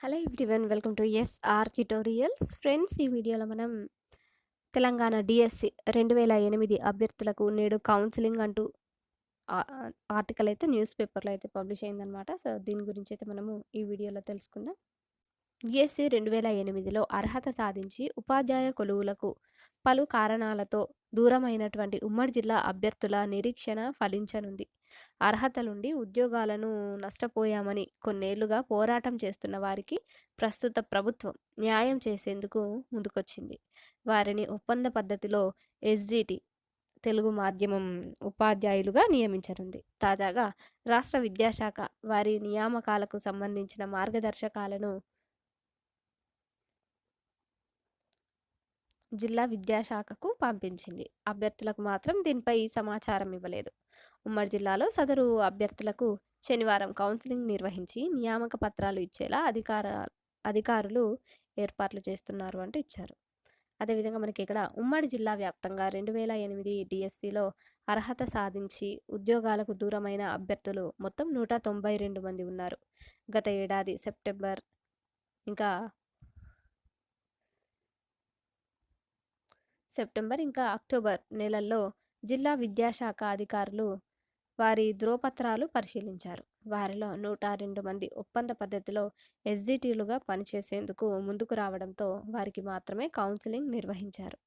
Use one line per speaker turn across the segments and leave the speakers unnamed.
Hello everyone welcome to SR tutorials friends ఈ వీడియోలో మనం తెలంగాణ డిఎస్సి రెండు వేల ఎనిమిది అభ్యర్థులకు నేడు కౌన్సిలింగ్ అంటూ ఆర్టికల్ అయితే న్యూస్ పేపర్లో అయితే పబ్లిష్ అయిందనమాట సో దీని గురించి అయితే మనము ఈ వీడియోలో తెలుసుకుందాం. డిఎస్సి రెండు వేల ఎనిమిదిలో అర్హత సాధించి ఉపాధ్యాయ కొలువులకు పలు కారణాలతో దూరమైనటువంటి ఉమ్మడి జిల్లా అభ్యర్థుల నిరీక్షణ ఫలించనుంది. అర్హతలుండి ఉద్యోగాలను నష్టపోయామని కొన్నేళ్ళుగా పోరాటం చేస్తున్న వారికి ప్రస్తుత ప్రభుత్వం న్యాయం చేసేందుకు ముందుకొచ్చింది. వారిని ఒప్పంద పద్ధతిలో ఎస్జిటి తెలుగు మాధ్యమం ఉపాధ్యాయులుగా నియమించనుంది. తాజాగా రాష్ట్ర విద్యాశాఖ వారి నియామకాలకు సంబంధించిన మార్గదర్శకాలను జిల్లా విద్యాశాఖకు పంపించింది. అభ్యర్థులకు మాత్రం దీనిపై సమాచారం ఇవ్వలేదు. ఉమ్మడి జిల్లాలో సదరు అభ్యర్థులకు శనివారం కౌన్సిలింగ్ నిర్వహించి నియామక పత్రాలు ఇచ్చేలా అధికార అధికారులు ఏర్పాట్లు చేస్తున్నారు అంటూ ఇచ్చారు. అదేవిధంగా మనకి ఇక్కడ ఉమ్మడి జిల్లా వ్యాప్తంగా రెండు వేల ఎనిమిది డిఎస్సిలో అర్హత సాధించి ఉద్యోగాలకు దూరమైన అభ్యర్థులు మొత్తం నూట తొంభై రెండు మంది ఉన్నారు. గత ఏడాది సెప్టెంబర్ ఇంకా సెప్టెంబర్ ఇంకా అక్టోబర్ నెలల్లో జిల్లా విద్యాశాఖ అధికారులు వారి ధ్రువపత్రాలు పరిశీలించారు. వారిలో నూట రెండు మంది ఒప్పంద పద్ధతిలో ఎస్జిటీలుగా పనిచేసేందుకు ముందుకు రావడంతో వారికి మాత్రమే కౌన్సిలింగ్ నిర్వహించారు.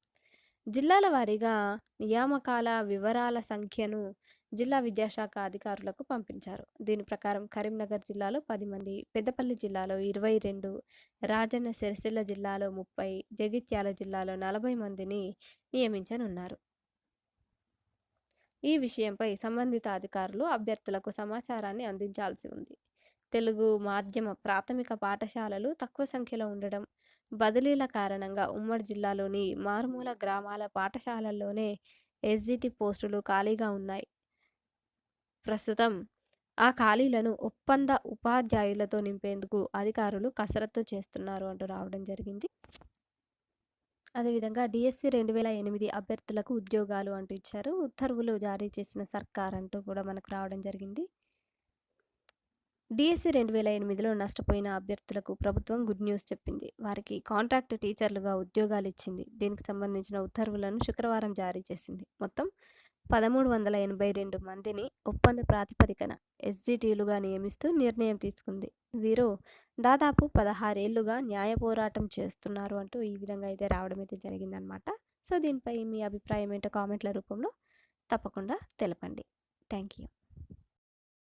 జిల్లాల వారీగా నియామకాల వివరాల సంఖ్యను జిల్లా విద్యాశాఖ అధికారులకు పంపించారు. దీని ప్రకారం కరీంనగర్ జిల్లాలో పది మంది పెద్దపల్లి జిల్లాలో ఇరవై రెండు రాజన్న సిరిసిల్ల జిల్లాలో ముప్పై జగిత్యాల జిల్లాలో నలభై మందిని నియమించనున్నారు. ఈ విషయంపై సంబంధిత అధికారులు అభ్యర్థులకు సమాచారాన్ని అందించాల్సి ఉంది. తెలుగు మాధ్యమ ప్రాథమిక పాఠశాలలు తక్కువ సంఖ్యలో ఉండడం బదిలీల కారణంగా ఉమ్మడి జిల్లాలోని మారుమూల గ్రామాల పాఠశాలల్లోనే ఎస్జిటి పోస్టులు ఖాళీగా ఉన్నాయి. ప్రస్తుతం ఆ ఖాళీలను ఒప్పంద ఉపాధ్యాయులతో నింపేందుకు అధికారులు కసరత్తు చేస్తున్నారు అంటూ రావడం జరిగింది. అదేవిధంగా డిఎస్సి రెండు వేల ఎనిమిది అభ్యర్థులకు ఉద్యోగాలు అంటూ ఇచ్చారు. ఉత్తర్వులు జారీ చేసిన సర్కార్ అంటూ కూడా మనకు రావడం జరిగింది. డిఎస్సి రెండు వేల ఎనిమిదిలో నష్టపోయిన అభ్యర్థులకు ప్రభుత్వం గుడ్ న్యూస్ చెప్పింది. వారికి కాంట్రాక్ట్ టీచర్లుగా ఉద్యోగాలు ఇచ్చింది. దీనికి సంబంధించిన ఉత్తర్వులను శుక్రవారం జారీ చేసింది. మొత్తం పదమూడు వందల ఎనభై రెండు మందిని ఒప్పంద ప్రాతిపదికన ఎస్జిటీలుగా నియమిస్తూ నిర్ణయం తీసుకుంది. వీరు దాదాపు పదహారేళ్ళుగా న్యాయ పోరాటం చేస్తున్నారు అంటూ ఈ విధంగా అయితే రావడం అయితే జరిగిందనమాట సో దీనిపై మీ అభిప్రాయం ఏంటో కామెంట్ల రూపంలో తప్పకుండా తెలపండి. Thank you